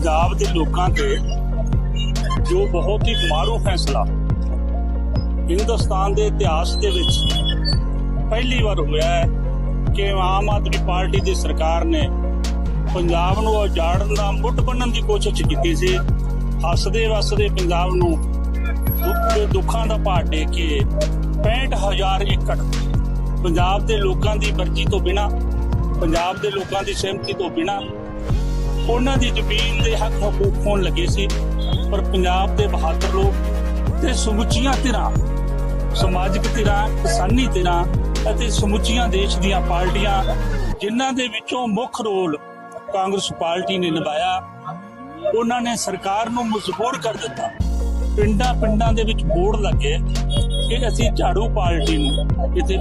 ਪੰਜਾਬ ਦੇ ਲੋਕਾਂ ਤੇ ਜੋ ਬਹੁਤ ਹੀ ਮਾਰੂ ਫੈਸਲਾ ਹਿੰਦੁਸਤਾਨ ਦੇ ਇਤਿਹਾਸ ਦੇ ਵਿੱਚ ਪਹਿਲੀ ਵਾਰ ਹੋਇਆ ਹੈ ਕਿ ਆਮ ਆਦਮੀ ਪਾਰਟੀ ਦੀ ਸਰਕਾਰ ਨੇ ਪੰਜਾਬ ਨੂੰ ਉਜਾੜਨ ਦਾ ਮੁੱਢ ਬੰਨਣ ਦੀ ਕੋਸ਼ਿਸ਼ ਕੀਤੀ ਸੀ। ਹੱਸਦੇ ਵਸਦੇ ਪੰਜਾਬ ਨੂੰ ਦੁੱਖ ਦੇ ਦੁੱਖਾਂ ਦਾ ਭਾਰ ਦੇ ਕੇ 65000 ਏਕੜ ਪੰਜਾਬ ਦੇ ਲੋਕਾਂ ਦੀ ਵਰਜੀ ਤੋਂ ਬਿਨਾ, ਪੰਜਾਬ ਦੇ ਲੋਕਾਂ ਦੀ ਸਹਿਮਤੀ ਤੋਂ ਬਿਨਾ ਉਹਨਾਂ ਦੀ ਜ਼ਮੀਨ ਦੇ ਹੱਕ ਹਕੂਕ ਹੋਣ ਲੱਗੇ ਸੀ। ਪਰ ਪੰਜਾਬ ਦੇ ਬਹਾਦਰ ਲੋਕ ਤੇ ਸਮੁੱਚੀਆਂ ਧਿਰਾਂ, ਸਮਾਜਿਕ ਧਿਰਾਂ, ਕਿਸਾਨੀ ਧਿਰਾਂ ਅਤੇ ਸਮੁੱਚੀਆਂ ਦੇਸ਼ ਦੀਆਂ ਪਾਰਟੀਆਂ, ਜਿਨ੍ਹਾਂ ਦੇ ਵਿੱਚੋਂ ਮੁੱਖ ਰੋਲ ਕਾਂਗਰਸ ਪਾਰਟੀ ਨੇ ਨਿਭਾਇਆ, ਉਹਨਾਂ ਨੇ ਸਰਕਾਰ ਨੂੰ ਮਜਬੂਰ ਕਰ ਦਿੱਤਾ। ਪਿੰਡਾਂ ਪਿੰਡਾਂ ਦੇ ਵਿੱਚ ਬੋਰਡ ਲੱਗੇ ਕਿ ਅਸੀਂ ਝਾੜੂ ਪਾਰਟੀ ਨੂੰ ਇੱਥੇ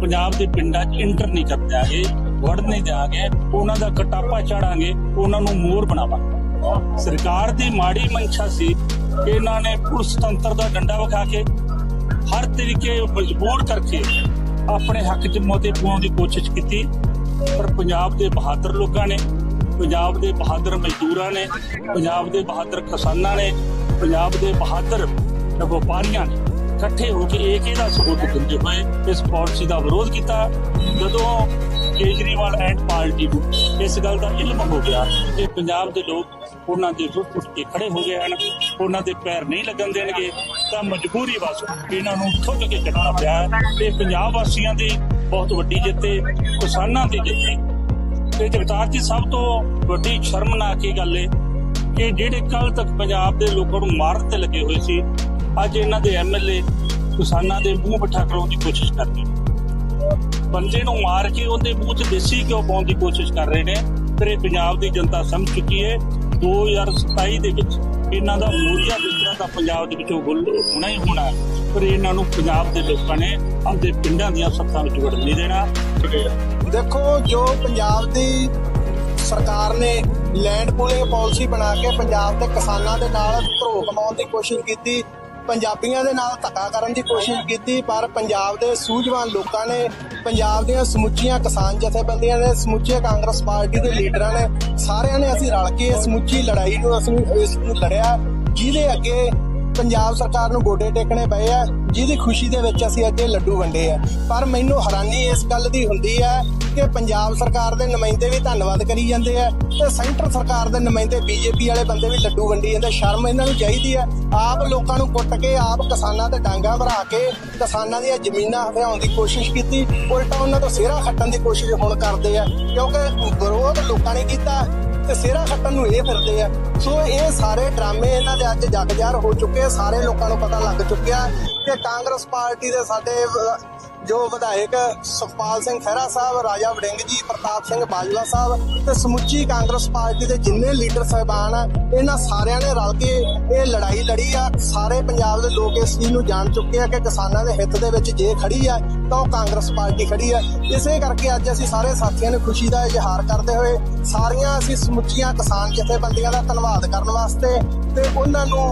ਪੰਜਾਬ ਦੇ ਪਿੰਡਾਂ 'ਚ ਇੰਟਰ ਨਹੀਂ ਕਰਦੇ ਦਿਆਂਗੇ ਵੜਨੇ ਜਾ ਕੇ ਉਹਨਾਂ ਦਾ ਕਟਾਪਾ ਚਾੜਾਂਗੇ, ਉਹਨਾਂ ਨੂੰ ਮੋਰ ਬਣਾਵਾਂਗੇ। ਸਰਕਾਰ ਦੀ ਮਾੜੀ ਮਨਸ਼ਾ ਸੀ ਕਿ ਇਹਨਾਂ ਨੇ ਪੁਲਿਸ ਤੰਤਰ ਦਾ ਡੰਡਾ ਵਿਖਾ ਕੇ ਹਰ ਤਰੀਕੇ ਮਜਬੂਰ ਕਰਕੇ ਆਪਣੇ ਹੱਕ 'ਚ ਮੋਤੇ ਪਾਉਣ ਦੀ ਕੋਸ਼ਿਸ਼ ਕੀਤੀ, ਪਰ ਪੰਜਾਬ ਦੇ ਬਹਾਦਰ ਲੋਕਾਂ ਨੇ, ਪੰਜਾਬ ਦੇ ਬਹਾਦਰ ਮਜ਼ਦੂਰਾਂ ਨੇ, ਪੰਜਾਬ ਦੇ ਬਹਾਦਰ ਕਿਸਾਨਾਂ ਨੇ, ਪੰਜਾਬ ਦੇ ਬਹਾਦਰ ਵਪਾਰੀਆਂ ਨੇ ਇਕੱਠੇ ਹੋ ਕੇ ਇੱਕ ਇਹਦਾ ਸਬੂਤ ਦਿੰਦੇ ਹੋਏ ਇਸ ਪਾਲਿਸੀ ਦਾ ਵਿਰੋਧ ਕੀਤਾ? ਜਦੋਂ ਕੇਜਰੀਵਾਲ ਐਂਡ ਪਾਰਟੀ ਨੂੰ ਇਸ ਗੱਲ ਦਾ ਇਲਮ ਹੋ ਗਿਆ ਕਿ ਪੰਜਾਬ ਦੇ ਲੋਕ ਉਹਨਾਂ ਦੇ ਰੁੱਟ ਉੱਠ ਕੇ ਖੜੇ ਹੋ ਗਏ ਹਨ। ਉਹਨਾਂ ਦੇ ਪੈਰ ਨਹੀਂ ਲੱਗਣ ਦੇਣਗੇ, ਤਾਂ ਮਜਬੂਰੀ ਵਸ ਇਹਨਾਂ ਨੂੰ ਠੁੱਕ ਕੇ ਕੱਢਣਾ ਪਿਆ ਹੈ। ਤੇ ਪੰਜਾਬ ਵਾਸੀਆਂ ਦੀ ਬਹੁਤ ਵੱਡੀ ਜਿੱਤ ਹੈ ਕਿਸਾਨਾਂ ਦੀ ਜਿੱਤ ਹੈ ਤੇ ਜਗਤਾਰ ਜੀ, ਸਭ ਤੋਂ ਵੱਡੀ ਸ਼ਰਮਨਾਕ ਇਹ ਗੱਲ ਹੈ ਕਿ ਜਿਹੜੇ ਕੱਲ ਤੱਕ ਪੰਜਾਬ ਦੇ ਲੋਕਾਂ ਨੂੰ ਮਾਰਨ ਤੇ ਲੱਗੇ ਹੋਏ ਸੀ ਅੱਜ ਇਹਨਾਂ ਦੇ ਐਮਐਲਏ ਕਿਸਾਨਾਂ ਦੇ ਮੂੰਹ ਮਿੱਠਾ ਕਰਾਉਣ ਦੀ ਕੋਸ਼ਿਸ਼ ਕਰਦੇ ਬੰਦੇ ਨੂੰ ਮਾਰ ਕੇ ਉਹਦੇ ਮੂੰਹ 'ਚ ਦੇਸੀ ਘਿਓ ਪਾਉਣ ਦੀ ਕੋਸ਼ਿਸ਼ ਕਰ ਰਹੇ ਨੇ। ਫਿਰ ਇਹ ਪੰਜਾਬ ਦੀ ਜਨਤਾ ਸਮਝ ਚੁੱਕੀ ਹੈ। 2027 ਦੇ ਵਿੱਚ ਇਹਨਾਂ ਦਾ ਮੋਰੀਆ ਬਿਸਤਰਾ ਦਾ ਪੰਜਾਬ ਦੇ ਵਿੱਚੋਂ ਗੁੱਲ ਹੋਣਾ ਹੀ ਹੋਣਾ। ਪਰ ਇਹਨਾਂ ਨੂੰ ਪੰਜਾਬ ਦੇ ਲੋਕਾਂ ਨੇ ਆਪਦੇ ਪਿੰਡਾਂ ਦੀਆਂ ਸੱਤਾਂ ਵਿੱਚ ਵੜਨ ਨਹੀਂ ਦੇਣਾ। ਦੇਖੋ, ਜੋ ਪੰਜਾਬ ਦੀ ਸਰਕਾਰ ਨੇ ਲੈਂਡ ਪੂਲਿੰਗ ਪਾਲਿਸੀ ਬਣਾ ਕੇ ਪੰਜਾਬ ਦੇ ਕਿਸਾਨਾਂ ਦੇ ਨਾਲ ਧਰੋ ਕਮਾਉਣ ਦੀ ਕੋਸ਼ਿਸ਼ ਕੀਤੀ ਪੰਜਾਬੀਆਂ ਦੇ ਨਾਲ ਧੱਕਾ ਕਰਨ ਦੀ ਕੋਸ਼ਿਸ਼ ਕੀਤੀ, ਪਰ ਪੰਜਾਬ ਦੇ ਸੂਝਵਾਨ ਲੋਕਾਂ ਨੇ ਪੰਜਾਬ ਦੀਆਂ ਸਮੁੱਚੀਆਂ ਕਿਸਾਨ ਜਥੇਬੰਦੀਆਂ ਨੇ, ਸਮੁੱਚੇ ਕਾਂਗਰਸ ਪਾਰਟੀ ਦੇ ਲੀਡਰਾਂ ਨੇ, ਸਾਰਿਆਂ ਨੇ ਅਸੀਂ ਰਲ ਕੇ ਸਮੁੱਚੀ ਲੜਾਈ ਨੂੰ, ਅਸੀਂ ਇਸ ਨੂੰ ਲੜਿਆ, ਜਿਹਦੇ ਅੱਗੇ ਪੰਜਾਬ ਸਰਕਾਰ ਨੂੰ ਗੋਡੇ ਟੇਕਣੇ ਪਏ ਆ, ਜਿਹਦੀ ਖੁਸ਼ੀ ਦੇ ਵਿੱਚ ਅਸੀਂ ਅੱਜ ਇਹ ਲੱਡੂ ਵੰਡੇ ਆ। ਪਰ ਮੈਨੂੰ ਹੈਰਾਨੀ ਇਸ ਗੱਲ ਦੀ ਹੁੰਦੀ ਹੈ ਕਿ ਪੰਜਾਬ ਸਰਕਾਰ ਦੇ ਨੁਮਾਇੰਦੇ ਵੀ ਧੰਨਵਾਦ ਕਰੀ ਜਾਂਦੇ ਆ ਤੇ ਸੈਂਟਰ ਸਰਕਾਰ ਦੇ ਨੁਮਾਇੰਦੇ ਬੀਜੇਪੀ ਵਾਲੇ ਬੰਦੇ ਵੀ ਲੱਡੂ ਵੰਡੀ ਜਾਂਦੇ, ਸ਼ਰਮ ਇਹਨਾਂ ਨੂੰ ਚਾਹੀਦੀ ਆ। ਆਪ ਲੋਕਾਂ ਨੂੰ ਕੁੱਟ ਕੇ, ਆਪ ਕਿਸਾਨਾਂ ਤੇ ਡਾਂਗਾ ਭਰਾ ਕੇ ਕਿਸਾਨਾਂ ਦੀਆਂ ਜ਼ਮੀਨਾਂ ਹਥਿਆਉਣ ਦੀ ਕੋਸ਼ਿਸ਼ ਕੀਤੀ, ਉਲਟਾ ਉਹਨਾਂ ਤੋਂ ਸਿਹਰਾ ਖੱਟਣ ਦੀ ਕੋਸ਼ਿਸ਼ ਹੁਣ ਕਰਦੇ ਆ। ਕਿਉਂਕਿ ਵਿਰੋਧ ਲੋਕਾਂ ਨੇ ਕੀਤਾ ਤੇ ਸਿਹਰਾ ਖੱਟਣ ਨੂੰ ਇਹ ਫਿਰਦੇ ਆ। ਸੋ ਇਹ ਸਾਰੇ ਡਰਾਮੇ ਇਹਨਾਂ ਦੇ ਅੱਜ ਜਗਜਾਰ ਹੋ ਚੁੱਕੇ ਸਾਰੇ ਲੋਕਾਂ ਨੂੰ ਪਤਾ ਲੱਗ ਚੁੱਕਿਆ ਕਿ ਕਾਂਗਰਸ ਪਾਰਟੀ ਦੇ ਸਾਡੇ ਜੋ ਵਿਧਾਇਕ ਸੁਖਪਾਲ ਸਿੰਘ ਖਹਿਰਾ ਸਾਹਿਬ, ਰਾਜਾ ਵੜਿੰਗ ਜੀ, ਪ੍ਰਤਾਪ ਸਿੰਘ ਬਾਜਵਾ ਸਾਹਿਬ ਤੇ ਸਮੁੱਚੀ ਕਾਂਗਰਸ ਪਾਰਟੀ ਦੇ ਜਿੰਨੇ ਲੀਡਰ ਸਾਹਿਬਾਨ ਆ, ਇਹਨਾਂ ਸਾਰਿਆਂ ਨੇ ਰਲ ਕੇ ਇਹ ਲੜਾਈ ਲੜੀ ਆ। ਸਾਰੇ ਪੰਜਾਬ ਦੇ ਲੋਕ ਇਸ ਚੀਜ਼ ਨੂੰ ਜਾਣ ਚੁੱਕੇ ਆ ਕਿ ਕਿਸਾਨਾਂ ਦੇ ਹਿੱਤ ਦੇ ਵਿੱਚ ਜੇ ਖੜੀ ਆ ਤਾਂ ਉਹ ਕਾਂਗਰਸ ਪਾਰਟੀ ਖੜੀ ਹੈ। ਇਸੇ ਕਰਕੇ ਅੱਜ ਅਸੀਂ ਸਾਰੇ ਸਾਥੀਆਂ ਨੂੰ ਖੁਸ਼ੀ ਦਾ ਇਜ਼ਹਾਰ ਕਰਦੇ ਹੋਏ ਸਾਰੀਆਂ ਅਸੀਂ ਸਮੁੱਚੀਆਂ ਕਿਸਾਨ ਜਥੇਬੰਦੀਆਂ ਦਾ ਧੰਨਵਾਦ ਕਰਨ ਵਾਸਤੇ ਤੇ ਉਹਨਾਂ ਨੂੰ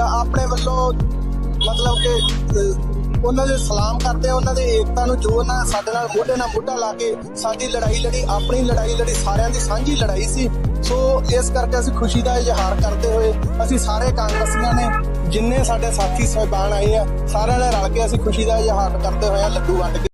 ਆਪਣੇ ਵੱਲੋਂ ਮਤਲਬ ਕਿ ਉਹਨਾਂ ਦੇ ਸਲਾਮ ਕਰਦੇ ਆ ਉਹਨਾਂ ਦੇ ਏਕਤਾ ਨੂੰ ਜੋ ਉਹਨਾਂ ਸਾਡੇ ਨਾਲ ਮੋਢੇ ਨਾਲ ਮੋਢਾ ਲਾ ਕੇ ਸਾਡੀ ਲੜਾਈ ਲੜੀ, ਆਪਣੀ ਲੜਾਈ ਲੜੀ, ਸਾਰਿਆਂ ਦੀ ਸਾਂਝੀ ਲੜਾਈ ਸੀ। ਸੋ ਇਸ ਕਰਕੇ ਅਸੀਂ ਖੁਸ਼ੀ ਦਾ ਇਜ਼ਹਾਰ ਕਰਦੇ ਹੋਏ ਅਸੀਂ ਸਾਰੇ ਕਾਂਗਰਸੀਆਂ ਨੇ ਜਿੰਨੇ ਸਾਡੇ ਸਾਥੀ ਸਹਿਬਾਨ ਆਏ ਆ, ਸਾਰਿਆਂ ਨੇ ਰਲ ਕੇ ਅਸੀਂ ਖੁਸ਼ੀ ਦਾ ਇਜ਼ਹਾਰ ਕਰਦੇ ਹੋਏ ਆ, ਲੱਡੂ ਵੰਡ ਕੇ।